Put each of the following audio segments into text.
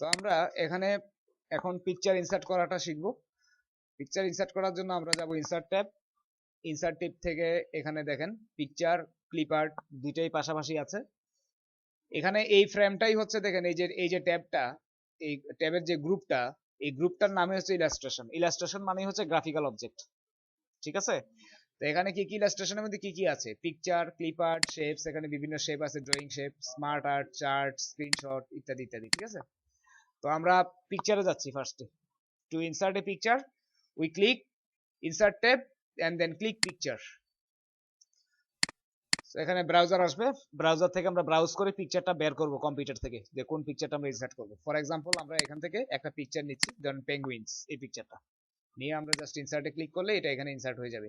তো আমরা এখানে এখন পিকচার ইনসার্ট করাটা শিখব। পিকচার ইনসার্ট করার জন্য আমরা যাব ইনসার্ট ট্যাব ইনসার্ট টিপ থেকে এখানে দেখেন পিকচার ক্লিপার দুইটাই পাশাপাশি আছে। এখানে এই ফ্রেমটাই হচ্ছে দেখেন এই যে এই যে ট্যাবটা এই ট্যাবের যে গ্রুপটা এই গ্রুপটার নামে হচ্ছে ইলাস্ট্রেশন ইলাস্ট্রেশন মানে হচ্ছে গ্রাফিক্যাল অবজেক্ট ঠিক আছে? তো এখানে কি কি ইলাস্ট্রেশনের মধ্যে কি কি আছে? পিকচার ক্লিপ আর্ট শেপস এখানে বিভিন্ন শেপ আছে drawing shape smart art chart screenshot ইত্যাদি ইত্যাদি। ঠিক আছে? তো আমরা পিকচারে যাচ্ছি ফার্স্টে to insert a picture we click insert tab and then click picture এখানে ব্রাউজার আসবে। ব্রাউজার থেকে আমরা ব্রাউজ করে পিকচারটা বের করব কম্পিউটার থেকে। যে কোন পিকচারটা আমরা ইনসার্ট করব। ফর এক্সাম্পল আমরা এখান থেকে একটা পিকচার নিচ্ছি, ধরুন পেঙ্গুইনস এই পিকচারটা নিয়ে আমরা জাস্ট ইনসার্টে ক্লিক করলে এটা এখানে ইনসার্ট হয়ে যাবে।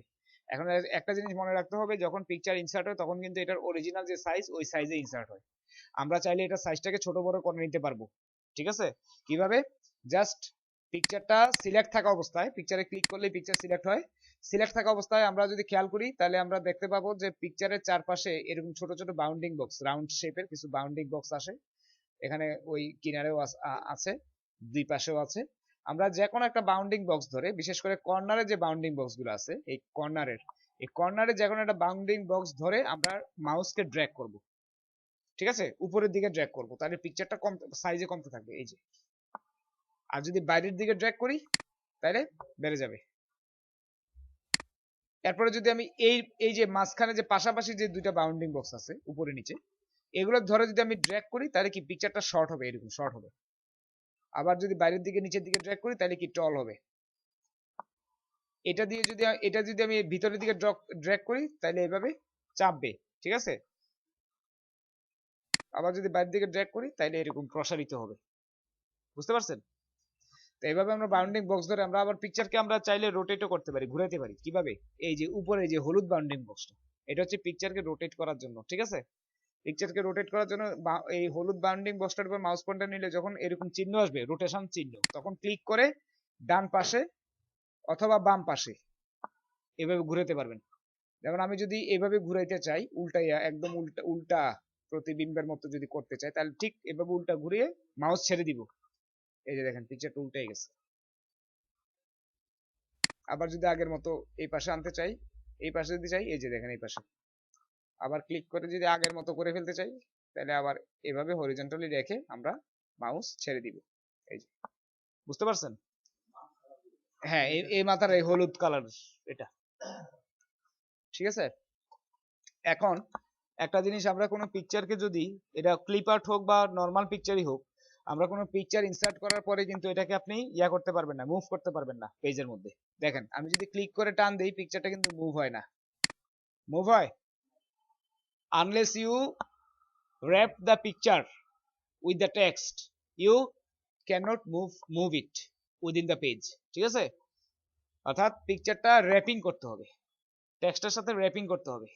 এখন একটা জিনিস মনে রাখতে হবে, যখন পিকচার ইনসার্ট হয়, তখন কিন্তু এটার অরিজিনাল যে সাইজ ওই সাইজে ইনসার্ট হয়। আমরা চাইলে এটা সাইজটাকে ছোট বড় করে নিতে পারব। ঠিক আছে? কীভাবে? জাস্ট পিকচারটা সিলেক্ট থাকা অবস্থায় পিকচারে ক্লিক করলে পিকচার সিলেক্ট হয়। সিলেক্ট থাকা অবস্থায় আমরা যদি খেয়াল করি, তাহলে আমরা দেখতে পাবো যে পিকচারের চারপাশে এরকম ছোট ছোট বাউন্ডিং বক্স রাউন্ড শেপের কিছু বাউন্ডিং বক্স আসে। এখানে ওই কিনারেও আছে, দুই পাশেও আছে। আমরা যে কোনো একটা বাউন্ডিং বক্স ধরে, বিশেষ করে কর্নারে যে বাউন্ডিং বক্সগুলো আছে, এই কর্নারের এই কর্নারে যে কোনো একটা বাউন্ডিং বক্স ধরে আমরা মাউসকে ড্র্যাগ করব। ঠিক আছে? উপরের দিকে ড্র্যাগ করব। তাহলে পিকচারটা কম সাইজে কমতে থাকবে, এই যে। আর যদি বাইরের দিকে ড্র্যাগ করি, তাহলে বেড়ে যাবে। এরপরে যদি আমি এই এই যে মাঝখানে যে পাশাপাশি যে দুইটা বাউন্ডিং বক্স আছে, উপরে নিচে, এগুলো ধরে যদি আমি ড্র্যাগ করি, তাহলে কি পিকচারটা শর্ট হবে, এরকম শর্ট হবে। আবার যদি বাইরের দিকে, নিচের দিকে ড্র্যাগ করি, তাহলে কি টল হবে। এটা দিয়ে যদি এটা যদি আমি ভিতরের দিকে ড্র্যাগ করি, তাহলে এভাবে চাপবে, ঠিক আছে? আবার যদি বাইরের দিকে ড্র্যাগ করি তাহলে এরকম প্রসারিত হবে। বুঝতে পারছেন? তো এইভাবে আমরা বাউন্ডিং বক্স ধরে আমরা আবার পিকচারকে আমরা চাইলে রোটেটও করতে পারি ঘুরাতে পারি। কীভাবে? এই যে উপরে যে হলুদ বাউন্ডিং বক্সটা এটা হচ্ছে পিকচারকে রোটেট করার জন্য, ঠিক আছে? পিকচারকে রোটেট করার জন্য এই হলুদ বাউন্ডিং বক্সটার উপর মাউস পয়েন্টার নিলে যখন এরকম চিহ্ন আসবে রোটেশন চিহ্ন, তখন ক্লিক করে ডান পাশে অথবা বাম পাশে এভাবে ঘুরাতে পারবেন। যেমন আমি যদি এভাবে ঘুরাইতে চাই, উল্টাইয়া, একদম উল্টা উল্টা প্রতিবিম্বের মতো যদি করতে চাই তাহলে ঠিক এভাবে উল্টা ঘুরিয়ে মাউস ছেড়ে দিব। এই যে দেখেন পিকচারটা উল্টে গেছে। আবার যদি আগের মতো এই পাশে আনতে চাই, এই পাশে যদি চাই, এই যে দেখেন এই পাশে। আবার ক্লিক করে যদি আগের মতো করে ফেলতে চাই, তাহলে আবার এভাবে হরিজন্টালি রেখে আমরা মাউস ছেড়ে দিব। এই যে, বুঝতে পারছেন? হ্যাঁ এই মাথার এই হলুদ কালার এটা। ঠিক আছে? এখন একটা জিনিস আমরা কোনো পিকচারকে যদি, এটা ক্লিপ আর্ট হোক বা নর্মাল পিকচারই হোক, আমরা কোনো পিকচার ইনসার্ট করার পরে কিন্তু এটাকে আপনি ইয়া করতে পারবেন না মুভ করতে পারবেন না পেজের মধ্যে। দেখেন, আমি যদি ক্লিক করে টান দেই পিকচারটা কিন্তু মুভ হয় না। মুভ হয়? Unless you wrap the picture with the text, you cannot move move it within the page, ঠিক আছে? অর্থাৎ পিকচারটা র্যাপিং করতে হবে। টেক্সটের সাথে র্যাপিং করতে হবে।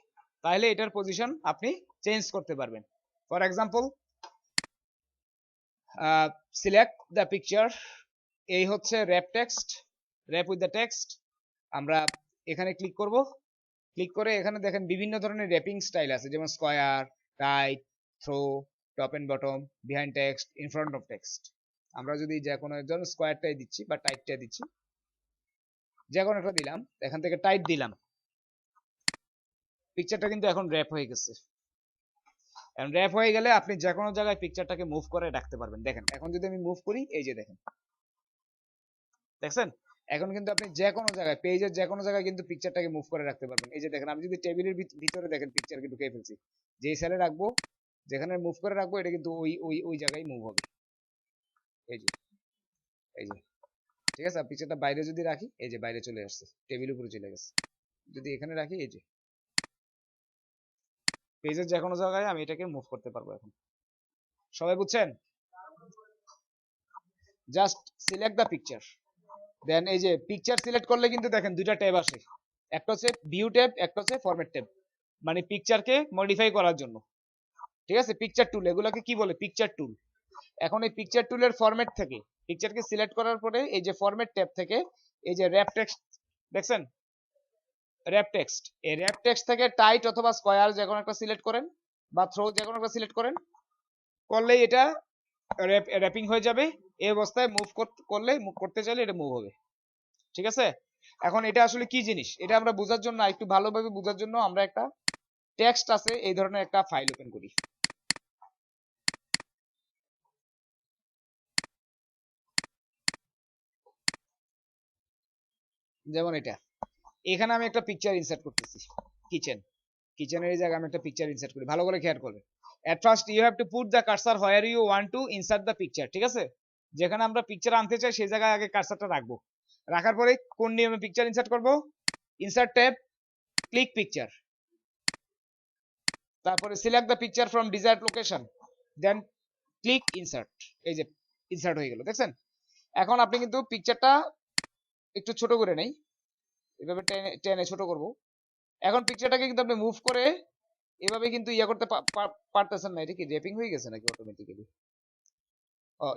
তাহলে এটার পজিশন আপনি চেঞ্জ করতে পারবেন। For example select the picture এই হচ্ছে wrap text wrap with the text আমরা এখানে ক্লিক করব। ক্লিক করে এখানে দেখেন বিভিন্ন ধরনের র্যাপিং স্টাইল আছে, যেমন square tight through top and bottom behind text in front of text আমরা যদি যে কোনো ধরুন স্কয়ারটাই দিচ্ছি বা টাইটটাই দিচ্ছি, যে কোনো একটা দিলাম, এখান থেকে টাইট দিলাম। পিকচারটা কিন্তু এখন র্যাপ হয়ে গেছে। এখন র্যাপ হয়ে গেলে আপনি যে কোনো জায়গায় পিকচারটাকে মুভ করে রাখতে পারবেন। দেখেন, এখন যদি আমি মুভ করি, এই যে দেখেন। দেখছেন? এখন কিন্তু আপনি যে কোনো জায়গায় পেজের যে কোনো জায়গায় কিন্তু পিকচারটাকে মুভ করে রাখতে পারবেন। এই যে দেখেন, আমি যদি টেবিলের ভিতরে দেখেন পিকচারকে ঢুকিয়ে ফেলছি। যে সেলে রাখব, যেখানে মুভ করে রাখব, এটা কিন্তু ওই ওই ওই জায়গায় মুভ হবে। এই যে। এই যে। ঠিক আছে? পিকচারটা বাইরে যদি রাখি, এই যে বাইরে চলে আসছে। টেবিলের উপরে চলে গেছে। যদি এখানে রাখি, এই যে। পেজের যে কোনো জায়গায় আমি এটাকে মুভ করতে পারব এখন। সবাই বুঝছেন? Just select the picture then এই যে পিকচার সিলেক্ট করলে কিন্তু দেখেন দুইটা ট্যাব আসে। একটা হচ্ছে ভিউ ট্যাব, একটা হচ্ছে ফরম্যাট ট্যাব। মানে পিকচারকে মডিফাই করার জন্য। ঠিক আছে? পিকচার টুল এগুলোকে কি বলে? পিকচার টুল এখন এই পিকচার টুলের ফরম্যাট থেকে পিকচারকে সিলেক্ট করার পরে এই যে ফরম্যাট ট্যাব থেকে, এই যে র্যাপ টেক্সট দেখছেন? র্যাপ টেক্সট এই র্যাপ টেক্সট থেকে টাইট অথবা স্কয়ার যে কোনো একটা সিলেক্ট করেন বা থ্রো যে কোনো একটা সিলেক্ট করেন, করলেই এটা র্যাপিং হয়ে যাবে। এই অবস্থায় মুভ করলে মুভ করতে চাইলে এটা মুভ হবে। ঠিক আছে? এখন এটা আসলে কি জিনিস? এটা আমরা বোঝার জন্য একটু ভালোভাবে বোঝার জন্য আমরা একটা টেক্সট আছে, এই ধরনের একটা ফাইল ওপেন করি। যেমন এটা। এখানে আমি একটা পিকচার ইনসার্ট করতেছি। কিচেন কিচেনের জায়গায় আমি একটা পিকচার ইনসার্ট করি। ভালো করে খেয়াল করবে। At first you have to put the cursor where you want to insert the picture, ঠিক আছে? যেখানে আমরা পিকচার আনতে চাই, সেই জায়গায় আগে কার্সারটা রাখব। রাখার পরে কোন নিয়মে পিকচার ইনসার্ট করব? ইনসার্ট ট্যাব ক্লিক পিকচার তারপরে select the picture from desired location then click insert এই যে ইনসার্ট হয়ে গেল, দেখছেন? এখন আপনি কিন্তু পিকচারটা একটু ছোট করে নেই। এভাবে টেনে টেনে ছোট করব। এখন পিকচারটাকে কিন্তু আপনি মুভ করে এভাবে কিন্তু ইয়া করতে পারতেছেন না। এটা কি র্যাপিং হয়ে গেছে নাকি automatically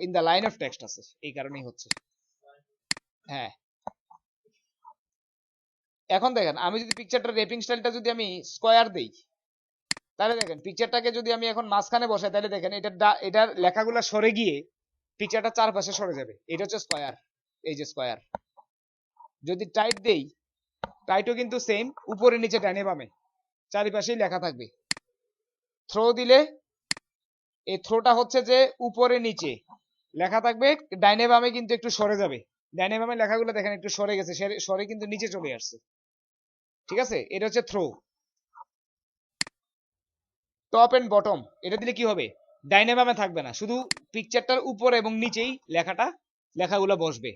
in the line of text আছে। এই কারণেই হচ্ছে। হ্যাঁ। এখন দেখেন, আমি যদি পিকচারটার র্যাপিং স্টাইলটা যদি আমি স্কোয়ার দেই, তাহলে দেখেন পিকচারটাকে যদি আমি এখন মাঝখানে বসাই, তাহলে দেখেন, এটা এটার লেখাগুলো সরে গিয়ে পিকচারটা চারপাশে সরে যাবে। এটা হচ্ছে স্কোয়ার এই যে স্কোয়ার যদি টাইট দেই টাইটও কিন্তু সেম উপরে নিচে ডানে বামে। চারিপাশেই লেখা থাকবে। থ্রো দিলে, এই থ্রোটা হচ্ছে যে উপরে নিচে। লেখা থাকবে ডাইনে বামে কিন্তু একটু সরে যাবে। ডাইনে বামে লেখাগুলো দেখেন একটু সরে গেছে সরে কিন্তু নিচে চলে আসছে। ঠিক আছে? এটা হচ্ছে থ্রো টপ এন্ড বটম এটা দিলে কি হবে? ডাইনে বামে থাকবে না। শুধু পিকচারটার উপরে এবং নিচেই লেখাটা, লেখাগুলো বসবে।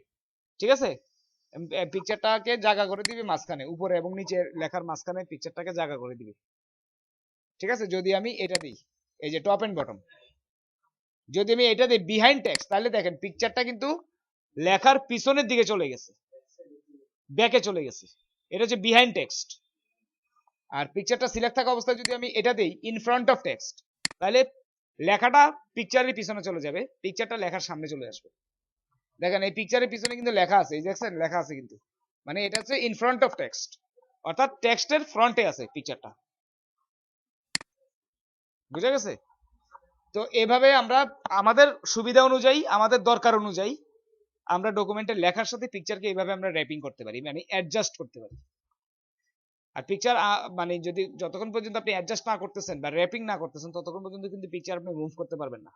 ঠিক আছে? পিকচারটাকে জায়গা করে দিবে মাঝখানে, উপরে এবং নিচে লেখার মাঝখানে পিকচারটাকে জায়গা করে দিবে। ঠিক আছে? যদি আমি এটা দিই, এই যে টপ এন্ড বটম যদি আমি এটা দিই বিহাইন্ড টেক্সট তাহলে দেখেন পিকচারটা কিন্তু লেখার পিছনের দিকে চলে গেছে। ব্যাকে চলে গেছে। এটা হচ্ছে বিহাইন্ড টেক্সট আর পিকচারটা সিলেক্ট থাকা অবস্থায় যদি আমি এটা দেই ইন ফ্রন্ট অফ টেক্সট তাহলে লেখাটা পিকচারের পিছনে চলে যাবে পিকচারটা লেখার সামনে চলে আসবে। দেখেন, এই পিকচারের পিছনে কিন্তু লেখা আছে, এই দেখছেন, লেখা আছে কিন্তু। মানে এটা হচ্ছে ইন ফ্রন্ট অফ টেক্সট অর্থাৎ টেক্সটের ফ্রন্টে আছে পিকচারটা বুঝা গেছে? তো এভাবে আমরা আমাদের সুবিধা অনুযায়ী, আমাদের দরকার অনুযায়ী আমরা ডকুমেন্টের লেখার সাথে পিকচারকে এইভাবে আমরা র্যাপিং করতে পারি মানে অ্যাডজাস্ট করতে পারি। আর পিকচার মানে যদি যতক্ষণ পর্যন্ত আপনি অ্যাডজাস্ট না করতেছেন বা র্যাপিং না করতেছেন, ততক্ষণ পর্যন্ত কিন্তু পিকচার আপনি মুভ করতে পারবেন না।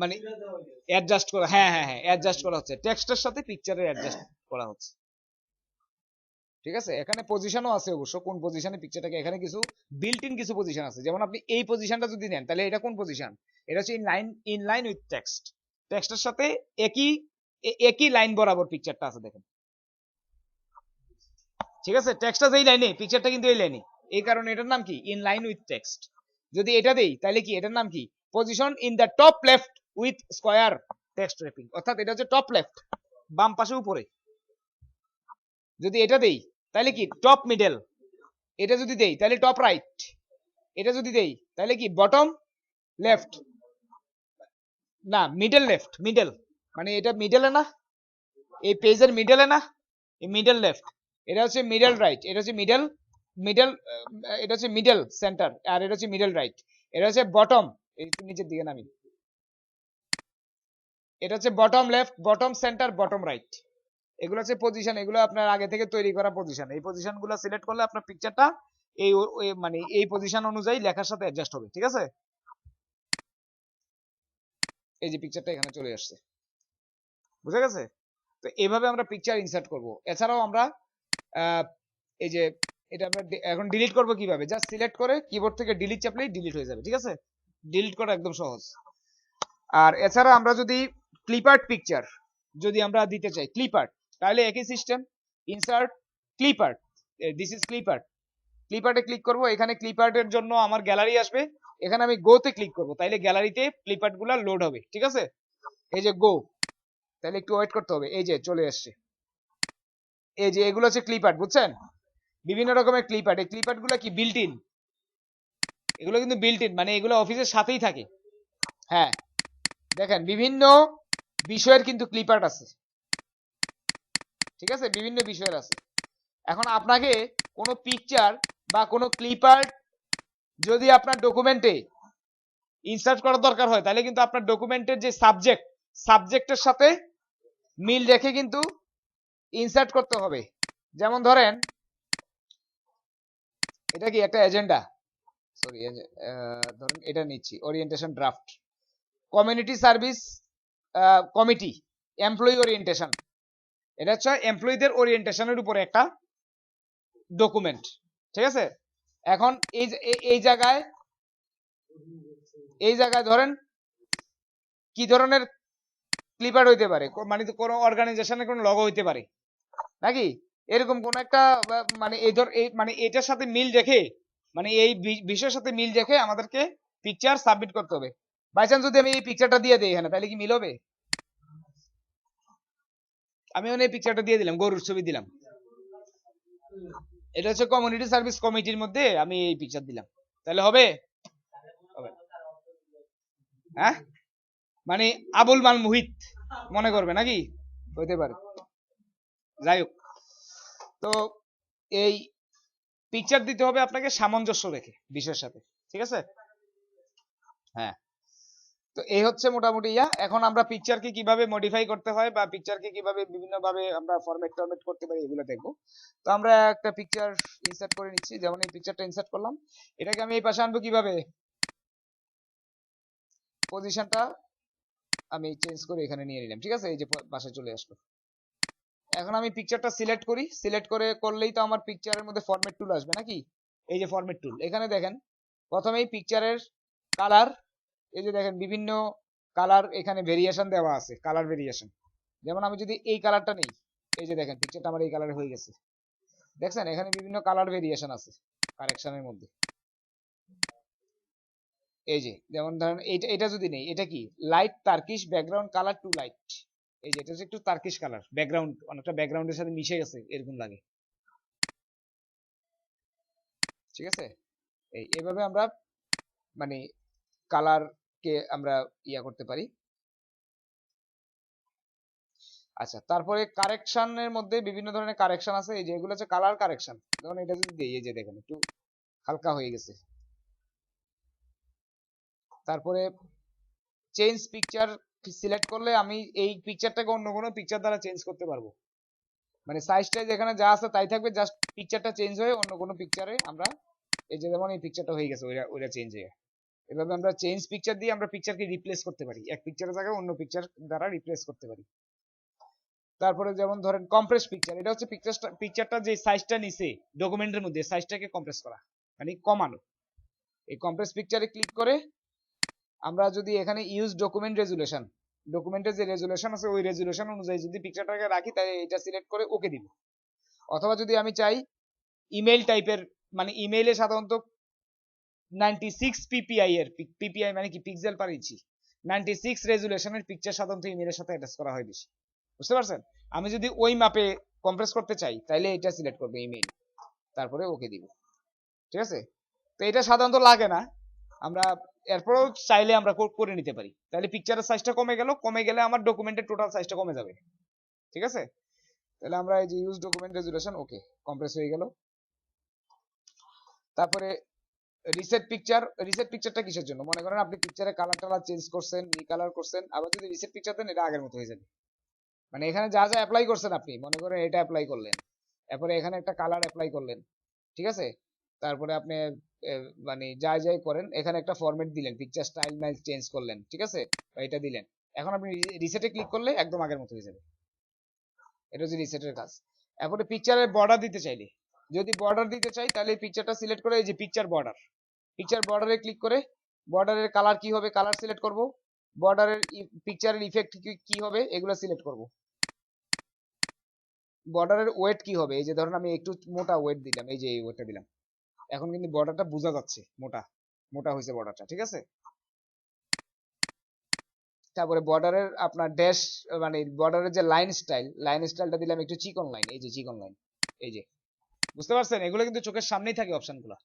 মানে অ্যাডজাস্ট করা হ্যাঁ হ্যাঁ হ্যাঁ অ্যাডজাস্ট করা হচ্ছে। টেক্সটের সাথে পিকচারের অ্যাডজাস্ট করা হচ্ছে। ঠিক আছে? এখানে পজিশনও আছে অবশ্য। কোন পজিশনে পিকচারটাকে এখানে কিছু বিল্ট ইন কিছু পজিশন আছে। যেমন আপনি এই পজিশনটা যদি নেন, তাহলে এটা কোন পজিশন এটা হচ্ছে in line in line with text টেক্সটের সাথে একই একই লাইন বরাবর পিকচারটা আছে, দেখেন। ঠিক আছে? টেক্সটটা যেই লাইনে পিকচারটা কিন্তু এই লাইনে এই কারণে এটার নাম কি? ইন লাইন উইথ টেক্সট যদি এটা দেই, তাহলে কি? এটার নাম কি? Position in the top left with square text wrapping অর্থাৎ এটা হচ্ছে টপ লেফট বাম পাশে উপরে। যদি এটা দেই, তাহলে কি? টপ মিডল এটা যদি দেই, তাহলে টপ রাইট এটা যদি দেই, তাহলে কি? বটম লেফট না মিডল লেফট মিডল মানে এটা মিডলে না, এই পেজের মিডলে না, এই মিডল লেফট এটা হচ্ছে মিডল রাইট এটা হচ্ছে মিডল মিডল এটা হচ্ছে মিডল সেন্টার আর এটা হচ্ছে মিডল রাইট এটা হচ্ছে বটম একটু নিচের দিকে নামি। এটা হচ্ছে bottom left bottom center bottom right এগুলো হচ্ছে পজিশন এগুলো আপনার আগে থেকে তৈরি করা পজিশন এই পজিশনগুলো সিলেক্ট করলে আপনার পিকচারটা এই মানে এই পজিশন অনুযায়ী লেখার সাথে অ্যাডজাস্ট হবে, ঠিক আছে? এই যে পিকচারটা এখানে চলে আসছে। বুঝা গেছে? তো এভাবে আমরা পিকচার ইনসার্ট করব। এছাড়াও আমরা এই যে, এটা আমরা এখন ডিলিট করব কীভাবে? জাস্ট সিলেক্ট করে কিবোর্ড থেকে ডিলিট চাপলেই ডিলিট হয়ে যাবে, ঠিক আছে? ডিলিট করা একদম সহজ। আর এছাড়া আমরা যদি ক্লিপার্ট পিকচার যদি আমরা দিতে চাই ক্লিপার্ট তাহলে একই system insert clipart this is clipart ক্লিপার্টে click করব, এখানে ক্লিপার্টের জন্য আমার গ্যালারি আসবে, এখানে আমি গোতে ক্লিক করব, তাইলে গ্যালারিতে ক্লিপার্টগুলা লোড হবে, ঠিক আছে? এই যে গো তাহলে একটু ওয়েট করতে হবে, এই যে চলে আসছে। এই যে এগুলো হচ্ছে ক্লিপার্ট বুঝছেন? বিভিন্ন রকমের ক্লিপার্ট এই ক্লিপার্টগুলো কি বিল্ট ইন এগুলো কিন্তু বিল্ট ইন মানে এগুলো অফিসের সাথেই থাকে। হ্যাঁ দেখেন, বিভিন্ন বিষয়ের কিন্তু ক্লিপার্ট আছে। ঠিক আছে? বিভিন্ন বিষয়ের আছে। এখন আপনাকে কোনো পিকচার বা কোনো ক্লিপ আর্ট যদি আপনার ডকুমেন্টে ইনসার্ট করার দরকার হয়, তাহলে কিন্তু আপনার ডকুমেন্টের যে সাবজেক্ট সাবজেক্টের সাথে মিল রেখে কিন্তু ইনসার্ট করতে হবে। যেমন ধরেন, এটা কি একটা এজেন্ডা সরি ধরেন এটা নিচ্ছি orientation draft community service committee employee orientation এটা হচ্ছে এমপ্লয়ীদের ওরিয়েন্টেশনের উপরে একটা ডকুমেন্ট ঠিক আছে? এখন এই এই- জায়গায়, এই জায়গায় ধরেন কি ধরনের ক্লিপার হইতে পারে? মানে কোনো অর্গানাইজেশনের কোনো লগো হইতে পারে, নাকি? এরকম কোন একটা মানে এই ধর, এই মানে এটার সাথে মিল রেখে মানে এই বিষয়ের সাথে মিল রেখে আমাদেরকে পিকচার সাবমিট করতে হবে। বাই চান্স যদি আমি এই পিকচারটা দিয়ে দিই এখানে, তাহলে কি মিল হবে? আমি এই পিকচারটা দিয়ে দিলাম, গরুর ছবি দিলাম। এটা হচ্ছে কমিউনিটি সার্ভিস কমিটির মধ্যে আমি এই পিকচার দিলাম। তাহলে হবে? হবে। হ্যাঁ? মানে আবুল মাল মুহিত মনে করবে নাকি? হইতে পারে। যাই হোক। তো এই পিকচার দিতে হবে আপনাকে সামঞ্জস্য রেখে, বিষয়ের সাথে। ঠিক আছে? হ্যাঁ। তো এই হচ্ছে মোটামুটি ইয়া। এখন আমরা পিকচারকে কীভাবে মডিফাই করতে হয় বা পিকচারকে কীভাবে বিভিন্ন ভাবে আমরা ফরম্যাট টরম্যাট করতে পারি, এগুলো দেখব। তো আমরা একটা পিকচার ইনসার্ট করে নিচ্ছি। যেমন এই পিকচারটা ইনসার্ট করলাম। এটাকে আমি এই পাশে আনব কীভাবে? পজিশনটা আমি চেঞ্জ করে এখানে নিয়ে নিলাম। ঠিক আছে? এই যে পাশে চলে আসলো। এখন আমি পিকচারটা সিলেক্ট করি। সিলেক্ট করে করলেই তো আমার পিকচারের মধ্যে ফরম্যাট টুল আসবে নাকি? এই যে ফরম্যাট টুল এখানে দেখেন, প্রথমেই পিকচারের কালার এই যে দেখেন, বিভিন্ন কালার এখানে ভেরিয়েশন দেওয়া আছে কালার ভেরিয়েশন যেমন আমি যদি এই কালারটা নেই, এই যে দেখেন পিকচারটা আমার এই কালারে হয়ে গেছে। দেখছেন, এখানে বিভিন্ন কালার ভেরিয়েশন আছে কারেকশনের মধ্যে। এই যে, যেমন ধরেন, এইটা এটা যদি নেই, এটা কি? Light turquoise background colour to light এই যে এটা হচ্ছে একটু তার্কিশ কালার ব্যাকগ্রাউন্ড অনেকটা ব্যাকগ্রাউন্ডের সাথে মিশে গেছে, এরকম লাগে। ঠিক আছে? এই, এভাবে আমরা মানে কালার কে আমরা ইয়া করতে পারি। আচ্ছা তারপরে কারেকশনের মধ্যে বিভিন্ন ধরনের কারেকশন আছে। এই যে এগুলো হচ্ছে কালার কারেকশন যেমন এটা যদি দিই, এই যে দেখেন একটু হালকা হয়ে গেছে। তারপরে চেঞ্জ পিকচার সিলেক্ট করলে আমি এই পিকচারটাকে অন্য কোনো পিকচার দ্বারা চেঞ্জ করতে পারব? মানে সাইজটা যেখানে যা আছে তাই থাকবে জাস্ট পিকচারটা চেঞ্জ হয়ে অন্য কোনো পিকচারে আমরা এই যে যেমন এই পিকচারটা হয়ে গেছে, ওইটা ওইটা চেঞ্জ হয়ে এভাবে আমরা চেঞ্জ পিকচার দিয়ে আমরা পিকচারকে রিপ্লেস করতে পারি। এক পিকচারের জায়গায় অন্য পিকচার দ্বারা রিপ্লেস করতে পারি। তারপরে যেমন ধরেন কম্প্রেস পিকচার এটা হচ্ছে পিকচারটা পিকচারটা যে সাইজটা নিছে ডকুমেন্টের মধ্যে সাইজটাকে কম্প্রেস করা মানে কমানো। এই কম্প্রেস পিকচারে ক্লিক করে আমরা যদি এখানে ইউজ ডকুমেন্ট রেজুলেশন ডকুমেন্টের যে রেজুলেশন আছে, ওই রেজুলেশন অনুযায়ী যদি পিকচারটাকে রাখি তাই এটা সিলেক্ট করে ওকে দিব। অথবা যদি আমি চাই ইমেল টাইপের মানে ইমেইলে সাধারণত নাইনটি সিক্স পিপিআই এর পিপিআই মানে কি? Pixel per inch ninety six রেজুলেশনের picture সাধারণত ইমেলের সাথে অ্যাটাচ করা হয় বেশি। বুঝতে পারছেন? আমি যদি ওই মাপে কম্প্রেস করতে চাই, তাহলে এটা সিলেক্ট করব ইমেইল তারপরে ওকে দিব। ঠিক আছে? তো এটা সাধারণত লাগে না। আমরা এরপরও চাইলে আমরা করে নিতে পারি। তাহলে পিকচারের সাইজটা কমে গেল, কমে গেলে আমার ডকুমেন্টের টোটাল সাইজটা কমে যাবে। ঠিক আছে? তাহলে আমরা এই যে use document resolution okay compress হয়ে গেল। তারপরে রিসেট পিকচার রিসেট পিকচারটা কিসের জন্য? মনে করেন আপনি পিকচারে কালার টালার চেঞ্জ করছেন রি কালার করছেন, আবার যদি রিসেট পিকচার দেন, এটা আগের মতো হয়ে যাবে। মানে এখানে যা যা অ্যাপ্লাই করছেন আপনি, মনে করেন এটা অ্যাপ্লাই করলেন। তারপরে এখানে একটা কালার অ্যাপ্লাই করলেন। ঠিক আছে? তারপরে আপনি মানে যাই যাই করেন, এখানে একটা ফরম্যাট দিলেন পিকচার স্টাইল মাইল চেঞ্জ করলেন, ঠিক আছে? এটা দিলেন। এখন আপনি রিসেটে ক্লিক করলে একদম আগের মতো হয়ে যাবে। এটা হচ্ছে রিসেটের কাজ। এরপরে পিকচারের বর্ডার দিতে চাইলে, যদি বর্ডার দিতে চাই, তাহলে পিকচারটা সিলেক্ট করে, এই যে পিকচার বর্ডার পিকচার বর্ডারে ক্লিক করে বর্ডারের কালার কি হবে কালার সিলেক্ট করব বর্ডারের পিকচারের ইফেক্ট কি হবে, এগুলো সিলেক্ট করব। বর্ডারের ওয়েট কি হবে, এই যে ধরুন আমি একটু মোটা ওয়েট দিলাম, এই যে এই ওয়েটটা দিলাম। এখন কিন্তু বর্ডারটা বোঝা যাচ্ছে, মোটা মোটা হয়েছে বর্ডারটা ঠিক আছে? তারপরে বর্ডারের আপনার ড্যাশ মানে বর্ডারের যে লাইন স্টাইল লাইন স্টাইলটা দিলাম একটু চিকন লাইন এই যে চিকন লাইন এই যে। বুঝতে পারছেন? এগুলো কিন্তু চোখের সামনেই থাকে অপশনগুলো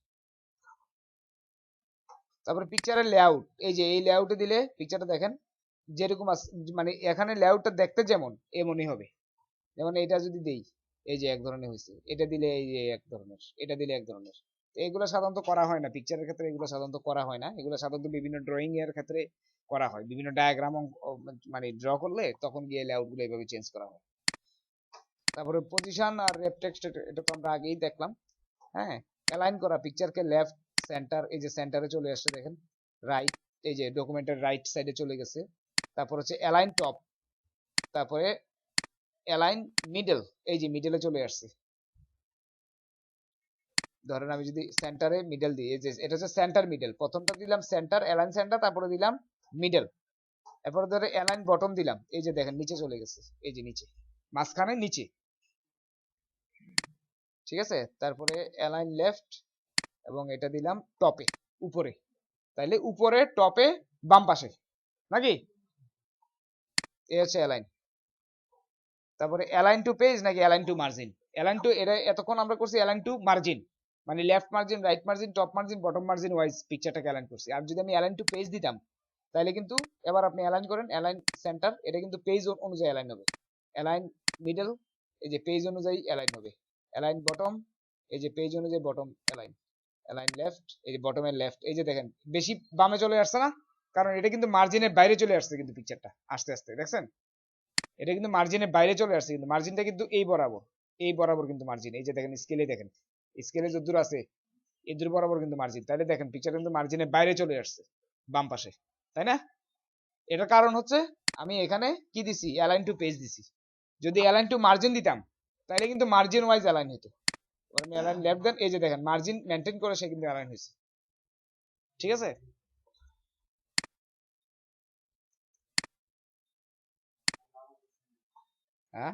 তারপরে পিকচারের লেআউট এই যে এই লেআউটে দিলে পিকচারটা দেখেন, যেরকম মানে এখানে লেআউটটা দেখতে যেমন, এমনই হবে। যেমন এটা যদি দেই, এই যে এক ধরনের হয়েছে, এটা দিলে এই যে এক ধরনের, এটা দিলে এক ধরনের। এগুলো সাধারণত করা হয় না। পিকচারের ক্ষেত্রে এগুলো সাধারণত করা হয় না। এগুলো সাধারণত বিভিন্ন ড্রয়িং এর ক্ষেত্রে করা হয়। বিভিন্ন ডায়াগ্রাম মানে ড্র করলে তখন গিয়ে লেআউটগুলো এইভাবে চেঞ্জ করা হয়। তারপরে পজিশন আর রেপটেক্সট এটা তো আমরা আগেই দেখলাম। হ্যাঁ অ্যালাইন করা। পিকচারকে লেফট সেন্টার এই যে সেন্টারে চলে আসছে দেখেন। রাইট এই যে ডকুমেন্টের রাইট সাইডে চলে গেছে। তারপর হচ্ছে অ্যালাইন টপ তারপরে অ্যালাইন মিডল এই যে মিডলে চলে আসছে। ধরেন আমি যদি সেন্টারে মিডল দিই যে, এটা হচ্ছে সেন্টার মিডল প্রথমটা দিলাম সেন্টার অ্যালাইন সেন্টার তারপরে দিলাম মিডল এরপরে ধরে অ্যালাইন বটম দিলাম। এই যে দেখেন, নিচে চলে গেছে। এই যে নিচে। মাঝখানে নিচে। ঠিক আছে? তারপরে অ্যালাইন লেফট এবং এটা দিলাম টপে উপরে। তাইলে উপরে টপে বাম পাশে। নাকি? এই হচ্ছে অ্যালাইন তারপরে অ্যালাইন টু পেজ নাকি align to margin align to এটা এতক্ষণ আমরা করছি অ্যালাইন টু মার্জিন মানে left margin right margin top margin bottom margin wise পিকচারটাকে align করছি। আর যদি আমি অ্যালাইন টু পেজ দিতাম, তাহলে কিন্তু এবার আপনি অ্যালাইন করেন অ্যালাইন সেন্টার এটা কিন্তু পেজ অনুযায়ী অ্যালাইন হবে। অ্যালাইন মিডল এই যে পেজ অনুযায়ী অ্যালাইন হবে। অ্যালাইন বটম এই যে পেজ অনুযায়ী বটম অ্যালাইন অ্যালাইন লেফট এই যে বটমের লেফট এই যে দেখেন, বেশি বামে চলে আসছে না, কারণ এটা কিন্তু মার্জিনের বাইরে চলে আসছে কিন্তু পিকচারটা আস্তে আস্তে, দেখছেন? এটা কিন্তু মার্জিনের বাইরে চলে আসছে কিন্তু মার্জিনটা কিন্তু এই বরাবর এই বরাবর কিন্তু মার্জিন এই যে দেখেন স্কেলে দেখেন। স্কেলে যদ্দূর আছে এদূর বরাবর কিন্তু মার্জিন তাহলে দেখেন পিকচার কিন্তু মার্জিনের বাইরে চলে আসছে, বাম পাশে, তাই না? এটার কারণ হচ্ছে, আমি এখানে কি দিছি? অ্যালাইন টু পেজ দিছি। যদি অ্যালাইন টু মার্জিন দিতাম, তাহলে কিন্তু মার্জিন ওয়াইজ অ্যালাইন হতো আমি অ্যালাইন লেফট দেন এই যে দেখেন মার্জিন মেনটেন করে সে কিন্তু অ্যালাইন হয়েছে। ঠিক আছে? হ্যাঁ?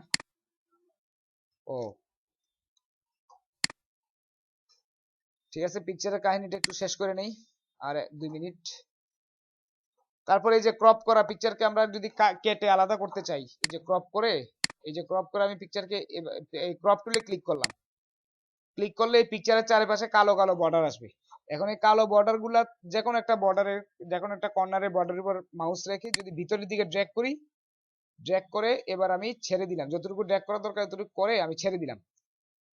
ও। ঠিক আছে? পিকচারের কাহিনীটা একটু শেষ করে নেই। আর দুই মিনিট। তারপরে এই যে ক্রপ করা পিকচারকে আমরা যদি কেটে আলাদা করতে চাই, এই যে ক্রপ করে, এই যে ক্রপ করে আমি পিকচারকে এই ক্রপ টুলে ক্লিক করলাম। ক্লিক করলে এই পিকচারের চারিপাশে কালো কালো বর্ডার আসবে। এখন এই কালো বর্ডারগুলা যে কোনো একটা বর্ডারের যে কোনো একটা কর্নারের বর্ডারের উপর মাউস রেখে যদি ভিতরের দিকে ড্র্যাগ করি ড্র্যাগ করে এবার আমি ছেড়ে দিলাম। যতটুকু ড্র্যাগ করা দরকার, ততটুকু করে আমি ছেড়ে দিলাম।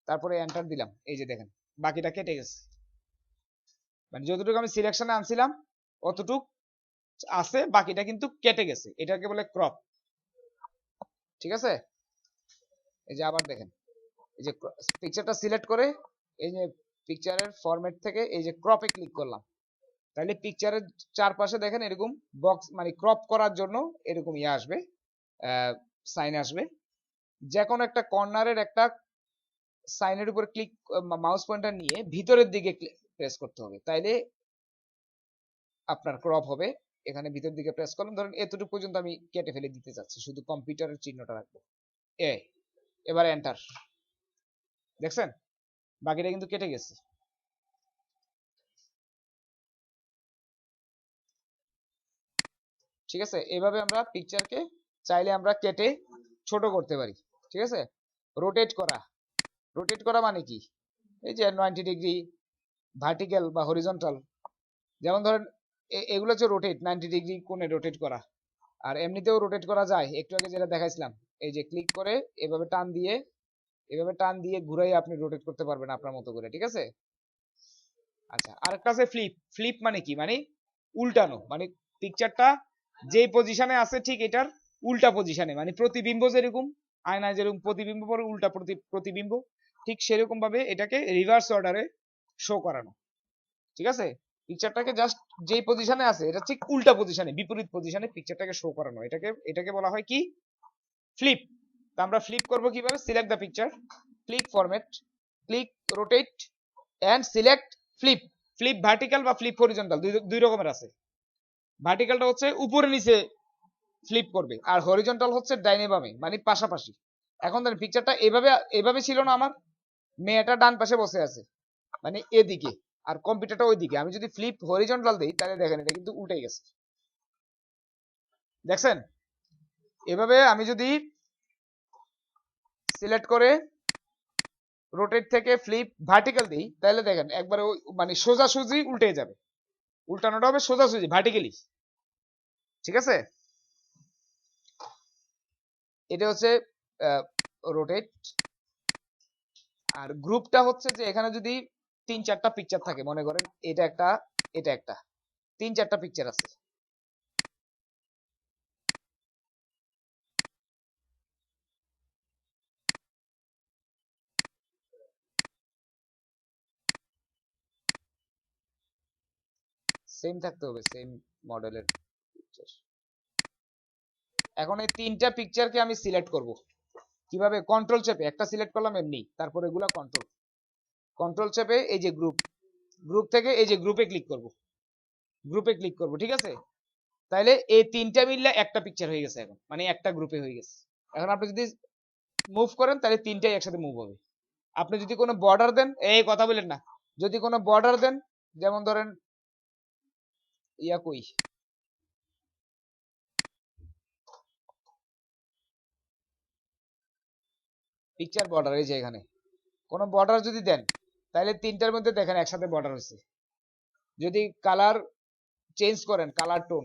তারপরে এন্টার দিলাম। এই যে দেখেন, বাকিটা কেটে গেছে। মানে যতটুকু আমি সিলেকশনে আনছিলাম, অতটুক আছে, বাকিটা কিন্তু কেটে গেছে। এটাকে বলে ক্রপ ঠিক আছে? এই যে আবার দেখেন, এই যে পিকচারটা সিলেক্ট করে এই যে পিকচারের ফরম্যাট থেকে এই যে ক্রপে ক্লিক করলাম। তাহলে পিকচারের চারপাশে দেখেন এরকম বক্স মানে ক্রপ করার জন্য এরকম ইয়ে আসবে সাইন আসবে। যে কোনো একটা কর্নারের একটা সাইনের উপর ক্লিক মাউস পয়েন্টার নিয়ে ভিতরের দিকে প্রেস করতে হবে। তাইলে আপনার ক্রপ হবে, এখানে ভিতর দিকে প্রেস করলাম। ধরেন এতটুকু পর্যন্ত আমি কেটে ফেলে দিতে চাচ্ছি, শুধু কম্পিউটারের চিহ্নটা রাখব। এ, এবার এন্টার দেখছেন? বাকিটা কিন্তু কেটে গেছে। ঠিক আছে? এভাবে আমরা পিকচারকে চাইলে আমরা কেটে ছোট করতে পারি। ঠিক আছে? রোটেট করা। রোটেট করা মানে কি? এই যে নাইনটি ডিগ্রি ভার্টিক্যাল বা হরিজন্টাল যেমন ধরেন এগুলো হচ্ছে রোটেট নাইনটি ডিগ্রি কোণে রোটেট করা। আর এমনিতেও রোটেট করা যায়, একটু আগে যেটা দেখাইছিলাম, এই যে ক্লিক করে এভাবে টান দিয়ে, এভাবে টান দিয়ে ঘুরাই আপনি রোটেট করতে পারবেন আপনার মতো করে, ঠিক আছে? আচ্ছা আরেকটা আছে ফ্লিপ ফ্লিপ মানে কি? মানে উল্টানো মানে পিকচারটা যেই পজিশনে আছে ঠিক এটার উল্টা পজিশনে মানে প্রতিবিম্ব যেরকম, আয়নায় যেরকম প্রতিবিম্ব পরে উল্টা প্রতি, প্রতিবিম্ব, ঠিক সেরকম ভাবে এটাকে রিভার্স অর্ডারে শো করানো। ঠিক আছে? পিকচারটাকে জাস্ট যেই পজিশনে আছে, এটা ঠিক উল্টা পজিশনে বিপরীত পজিশনে পিকচারটাকে শো করানো। এটাকে এটাকে বলা হয় কি? ফ্লিপ তা আমরা ফ্লিপ করব কীভাবে? Select the picture click format click rotate and select flip flip vertical বা ফ্লিপ হরিজন্টাল দুই রকমের আছে। ভার্টিক্যালটা হচ্ছে উপরে নিচে ফ্লিপ করবে, আর হরিজন্টাল হচ্ছে ডাইনে বামে মানে পাশাপাশি। এখন ধরেন পিকচারটা এভাবে এভাবে ছিল না আমার? মেয়েটা ডান পাশে বসে আছে। মানে এদিকে, আর কম্পিউটারটা ওইদিকে। আমি যদি ফ্লিপ হরিজন্টাল দিই, তাহলে দেখেন এটা কিন্তু উল্টে গেছে। দেখছেন? এভাবে আমি যদি সিলেক্ট করে রোটেট থেকে ফ্লিপ ভার্টিক্যাল দিই, তাহলে দেখেন একবারে মানে সোজাসুজি উল্টে যাবে। উল্টানোটা হবে সোজাসুজি ভার্টিক্যালি ঠিক আছে? এটা হচ্ছে রোটেট আর গ্রুপটা হচ্ছে যে এখানে যদি তিন চারটা পিকচার থাকে, মনে করেন। এটা একটা এটা একটা। তিন চারটা পিকচার আছে। সেম থাকতে হবে সেম মডেলের পিকচার এখন এই তিনটা পিকচারকে আমি সিলেক্ট করব। কীভাবে? কন্ট্রোল চেপে। একটা সিলেক্ট করলাম, এমনি। তারপর এগুলা কন্ট্রোল কন্ট্রোল চেপে এই যে গ্রুপ গ্রুপ থেকে এই যে গ্রুপে ক্লিক করব। গ্রুপে ক্লিক করব, ঠিক আছে? তাইলে এই তিনটা মিললে একটা পিকচার হয়ে গেছে এখন মানে একটা গ্রুপে হয়ে গেছে। এখন আপনি যদি মুভ করেন, তাহলে তিনটাই একসাথে মুভ হবে। আপনি যদি কোনো বর্ডার দেন, এই কথা বলেন না, যদি কোনো বর্ডার দেন, যেমন ধরেন, ইয়া কই? পিকচার বর্ডার এই যে এখানে। কোনো বর্ডার যদি দেন তাহলে তিনটার মধ্যে দেখেন একসাথে বর্ডার হয়েছে যদি কালার চেঞ্জ করেন কালার টোন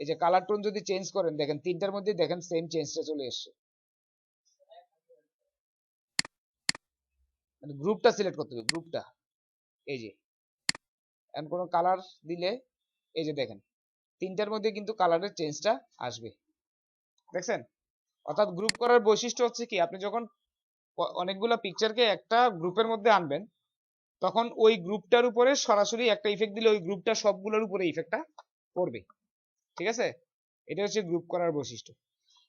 এই যে কালার টোন যদি চেঞ্জ করেন, দেখেন তিনটার মধ্যে দেখেন সেম চেঞ্জটা চলে এসছে। মানে গ্রুপটা সিলেক্ট করতে হবে গ্রুপটা এই যে, এখন কোনো কালার দিলে, এই যে দেখেন, তিনটার মধ্যে কিন্তু কালারের চেঞ্জটা আসবে। দেখছেন? অর্থাৎ গ্রুপ করার বৈশিষ্ট্য হচ্ছে কি, আপনি যখন অনেকগুলো পিকচারকে একটা গ্রুপের মধ্যে আনবেন। তখন ওই গ্রুপটার উপরে সরাসরি একটা ইফেক্ট দিলে ওই গ্রুপটা সবগুলোর উপরে ইফেক্টটা পড়বে। ঠিক আছে? এটা হচ্ছে গ্রুপ করার বৈশিষ্ট্য।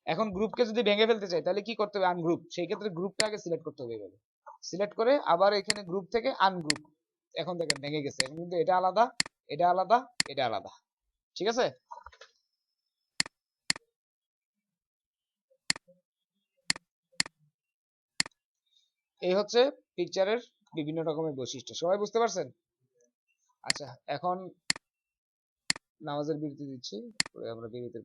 এখন গ্রুপকে যদি ভেঙে ফেলতে চাই, তাহলে কি করতে হবে? আনগ্রুপ সেই ক্ষেত্রে গ্রুপটা আগে সিলেক্ট করতে হবে এভাবে। সিলেক্ট করে আবার এখানে গ্রুপ থেকে আনগ্রুপ এখন দেখেন ভেঙে গেছে। এখন কিন্তু এটা আলাদা এটা আলাদা এটা আলাদা। ঠিক আছে? এই হচ্ছে পিকচারের বিভিন্ন রকমের বৈশিষ্ট্য। সবাই বুঝতে পারছেন? আচ্ছা এখন নামাজের বিরতি দিচ্ছি আমরা বিরতির